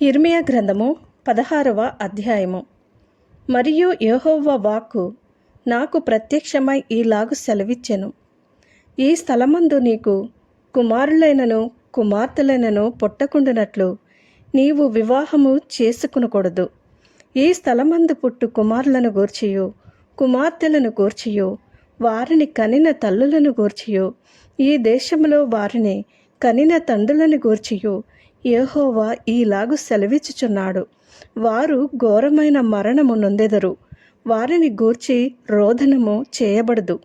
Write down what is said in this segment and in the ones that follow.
ఇర్మియా గ్రంథము పదహారవ అధ్యాయము. మరియు యహోవ వాక్కు నాకు ప్రత్యక్షమై ఈలాగు సెలవిచ్చెను. ఈ స్థలమందు నీకు కుమారులైనను కుమార్తెలైనను పుట్టకుండునట్లు నీవు వివాహము చేసుకునకూడదు. ఈ స్థలమందు పుట్టు కుమారులను గూర్చియు కుమార్తెలను గూర్చియు వారిని కనిన తల్లులను గూర్చియు ఈ దేశములో వారిని కనిన తండ్రులను గూర్చియు యెహోవా ఈలాగు సెలవిచ్చుచున్నాడు. వారు ఘోరమైన మరణము నొందెదరు. వారిని గూర్చి రోదనము చేయబడదు.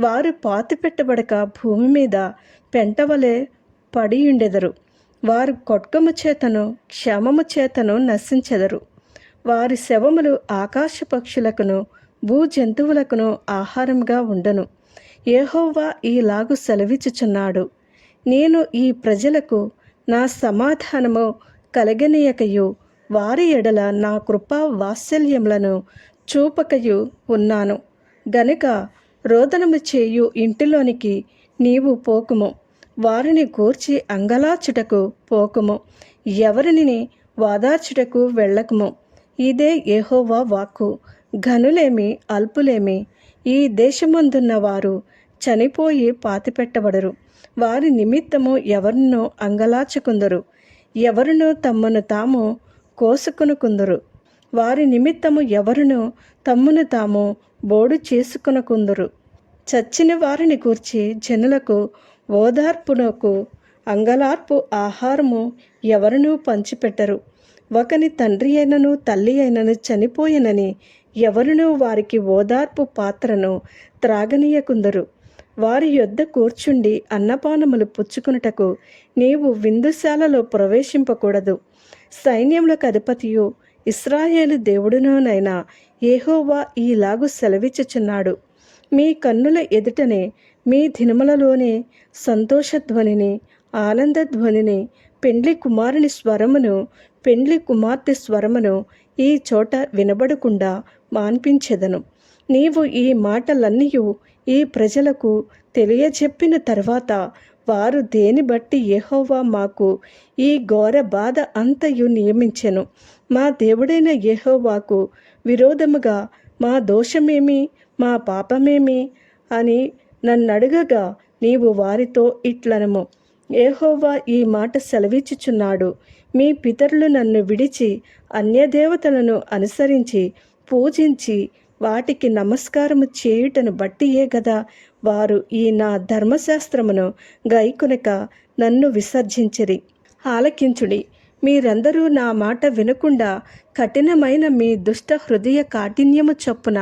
వారు పాతిపెట్టబడక భూమి మీద పెంటవలే పడియుండెదరు. వారు కొట్కము చేతను క్షమము చేతను నశించెదరు. వారి శవములు ఆకాశ పక్షులకును భూ జంతువులకును ఆహారంగా ఉండను. యెహోవా ఈలాగు సెలవిచ్చుచున్నాడు. నేను ఈ ప్రజలకు నా సమాధానము కలగనీయకయు. వారి ఎడల నా కృపా వాత్సల్యములను చూపకయు ఉన్నాను. గనుక రోదనము చేయు ఇంటిలోనికి నీవు పోకుము. వారిని గూర్చి అంగలాచుటకు పోకుము. ఎవరిని వాదార్చుటకు వెళ్ళకుము. ఇదే ఏహోవా వాక్కు. ఘనులేమి అల్పులేమి. ఈ దేశమందున్న వారు చనిపోయి పాతిపెట్టబడరు. వారి నిమిత్తము ఎవరినో అంగలాచుకుందరు ఎవరునో తమను తాము కోసుకునుకుందరు వారి నిమిత్తము ఎవరునో తమ్మును తాము బోడు చేసుకునుకుందరు చచ్చిన వారిని గూర్చి జనులకు ఓదార్పునకు అంగలార్పు ఆహారము ఎవరునూ పంచిపెట్టరు. ఒకని తండ్రి అయినను తల్లి అయినను చనిపోయినని ఎవరునూ వారికి ఓదార్పు పాత్రను త్రాగనీయకుందరు. వారి యొద్ద కూర్చుండి అన్నపానములు పుచ్చుకునుటకు నీవు విందుశాలలో ప్రవేశింపకూడదు. సైన్యములకు అధిపతియు ఇస్రాయేలు దేవుడునోనైనా ఏహోవా ఈలాగు సెలవిచ్చుచున్నాడు. మీ కన్నుల ఎదుటనే మీ దినములలోనే సంతోషధ్వనిని ఆనందధ్వనిని పెండ్లి కుమారుని స్వరమును పెండ్లి కుమార్తె స్వరమును ఈ చోట వినబడకుండా మాన్పించెదను. నీవు ఈ మాటలన్నీయు ఈ ప్రజలకు తెలియచెప్పిన తర్వాత వారు దేని బట్టి యెహోవా మాకు ఈ ఘోర బాధ అంతయు నియమించెను? మా దేవుడైన యెహోవాకు విరోధముగా మా దోషమేమి? మా పాపమేమి? అని నన్నడుగగా నీవు వారితో ఇట్లనము. ఏహోవా ఈ మాట సెలవిచ్చుచున్నాడు. మీ పితరులు నన్ను విడిచి అన్యదేవతలను అనుసరించి పూజించి వాటికి నమస్కారము చేయుటను బట్టియే గదా. వారు ఈ నా ధర్మశాస్త్రమును గైకొనక నన్ను విసర్జించిరి. ఆలకించుడి. మీరందరూ నా మాట వినకుండా కఠినమైన మీ దుష్ట హృదయ కాఠిన్యము చొప్పున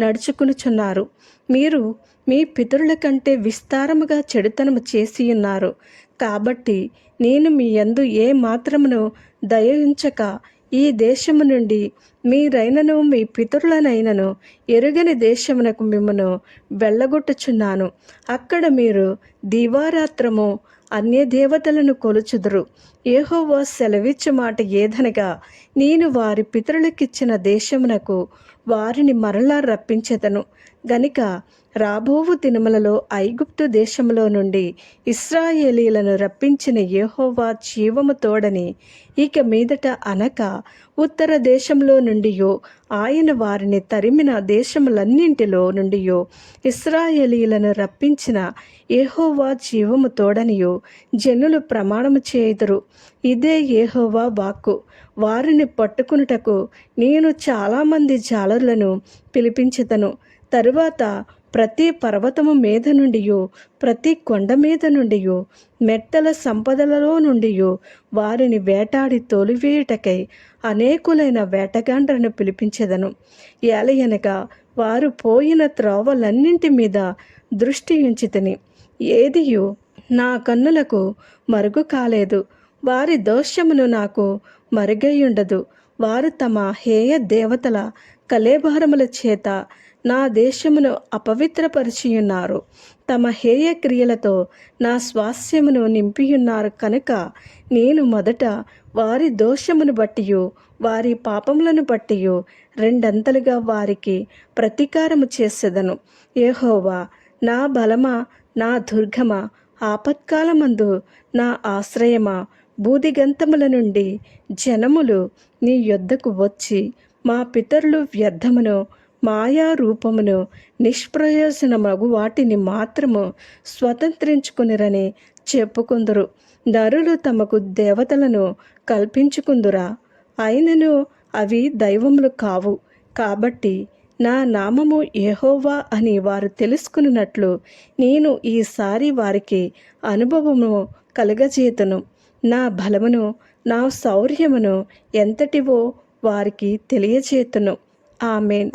నడుచుకునుచున్నారు మీరు మీ పితరుల కంటే విస్తారముగా చెడుతనము చేసి ఉన్నారు కాబట్టి నేను మీ యందు ఏ మాత్రమును దయించక ఈ దేశము నుండి మీరైనను మీ పితరులనైనను ఎరుగని దేశమునకు మిమ్మను వెళ్ళగొట్టుచున్నాను. అక్కడ మీరు దివారాత్రము అన్య దేవతలను కొలుచుదురు. ఏహోవా సెలవిచ్చు మాట ఏదనగా నేను వారి పితరులకిచ్చిన దేశమునకు వారిని మరలా రప్పించెదను. గనుక రాబోవు దినములలో ఐగుప్తు దేశములో నుండి ఇస్రాయేలీలను రప్పించిన యెహోవా జీవము తోడని ఇక మీదట అనక ఉత్తర దేశంలో నుండియో ఆయన వారిని తరిమిన దేశములన్నింటిలో నుండియో ఇస్రాయేలీలను రప్పించిన ఏహోవా జీవము తోడనియో జనులు ప్రమాణము చేయుదురు. ఇదే ఏహోవా వాక్కు. వారిని పట్టుకునుటకు నేను చాలామంది జాలర్లను పిలిపించుతను తరువాత ప్రతి పర్వతము మీద నుండియో ప్రతి కొండ మీద నుండియో మెట్టల సంపదలలో నుండియో వారిని వేటాడి తోలివేయుటకై అనేకులైన వేటగాండ్రను పిలిపించెదను. ఏలయనగా వారు పోయిన త్రోవలన్నింటి మీద దృష్టి ఉంచితిని ఏదియు నా కన్నులకు మరుగు కాలేదు. వారి దోషమును నాకు మరుగైయుండదు. వారు తమ హేయ దేవతల కలేభారముల చేత నా దేశమును అపవిత్రపరిచియున్నారు. తమ హేయ క్రియలతో నా స్వాస్యమును నింపియున్నారు కనుక నేను మొదట వారి దోషమును బట్టియు వారి పాపములను బట్టియు రెండంతలుగా వారికి ప్రతీకారము చేసేదను. ఏహోవా నా బలమా నా దుర్గమ ఆపత్కాలమందు నా ఆశ్రయమా బూదిగంతముల నుండి జనములు నీ యొద్దకు వచ్చి మా పితరులు వ్యర్థమును మాయా రూపమును నిష్ప్రయోజనమగు వాటిని మాత్రము స్వతంత్రించుకునిరని చెప్పుకుందరు. నరులు తమకు దేవతలను కల్పించుకుందురా. అయినను అవి దైవములు కావు. కాబట్టి నా నామము యెహోవా అని వారు తెలుసుకున్నట్లు నేను ఈసారి వారికి అనుభవము కలగజేతను నా బలమును నా శౌర్యమును ఎంతటివో వారికి తెలియజేతును ఆమెన్.